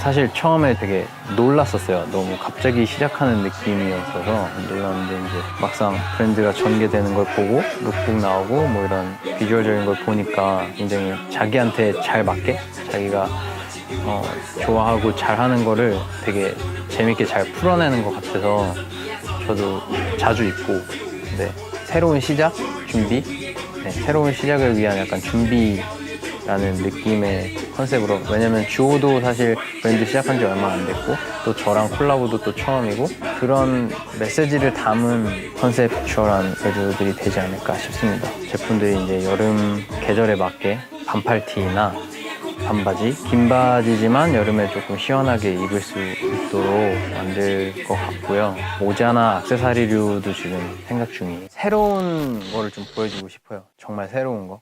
사실 처음에 되게 놀랐었어요. 너무 갑자기 시작하는 느낌이었어서 놀랐는데 이제 막상 브랜드가 전개되는 걸 보고 룩북 나오고 뭐 이런 비주얼적인 걸 보니까 굉장히 자기한테 잘 맞게 자기가 어, 좋아하고 잘하는 거를 되게 재밌게 잘 풀어내는 것 같아서 저도 자주 입고 네, 새로운 시작 준비 네, 새로운 시작을 위한 약간 준비라는 느낌의 컨셉으로 왜냐면 주호도 사실 브랜드 시작한 지 얼마 안 됐고 또 저랑 콜라보도 또 처음이고 그런 메시지를 담은 컨셉추얼한 외주들이 되지 않을까 싶습니다 제품들이 이제 여름 계절에 맞게 반팔티나 반바지, 긴 바지지만 여름에 조금 시원하게 입을 수 있도록 만들 것 같고요. 모자나 액세서리류도 지금 생각 중이에요. 새로운 거를 좀 보여주고 싶어요. 정말 새로운 거.